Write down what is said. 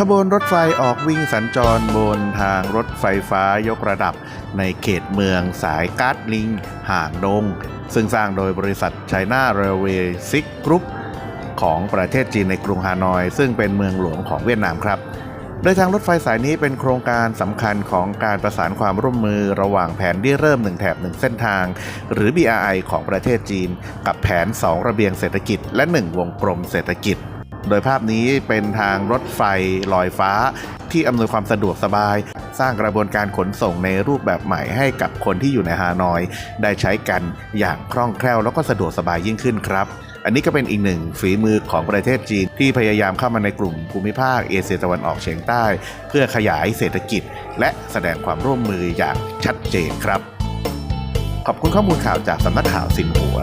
ขบวนรถไฟออกวิ่งสัญจรบนทางรถไฟฟ้ายกระดับในเขตเมืองสายการ์ดลิงห่างดง ซึ่งสร้างโดยบริษัทไชน่าเรลเวย์ซิกกรุ๊ปของประเทศจีนในกรุงฮานอย ซึ่งเป็นเมืองหลวงของเวียดนามครับ โดยทางรถไฟสายนี้เป็นโครงการสำคัญของการประสานความร่วมมือระหว่างแผนที่เริ่มหนึ่งแถบหนึ่งเส้นทาง หรือ BRI ของประเทศจีน กับแผน 2 ระเบียงเศรษฐกิจ และ 1 วงกลมเศรษฐกิจ โดยภาพนี้เป็นทางรถไฟลอยฟ้า ที่อำนวยความสะดวกสบาย สร้างกระบวนการขนส่งในรูปแบบใหม่ให้กับคนที่อยู่ในฮานอย ได้ใช้กันอย่างคล่องแคล่วแล้วก็สะดวกสบายยิ่งขึ้นครับ อันนี้ก็เป็นอีกหนึ่งฝีมือของประเทศจีน ที่พยายามเข้ามาในกลุ่มภูมิภาคเอเชียตะวันออกเฉียงใต้ เพื่อขยายเศรษฐกิจ และแสดงความร่วมมืออย่างชัดเจนครับ ขอบคุณข้อมูลข่าวจากสำนักข่าวสินหัว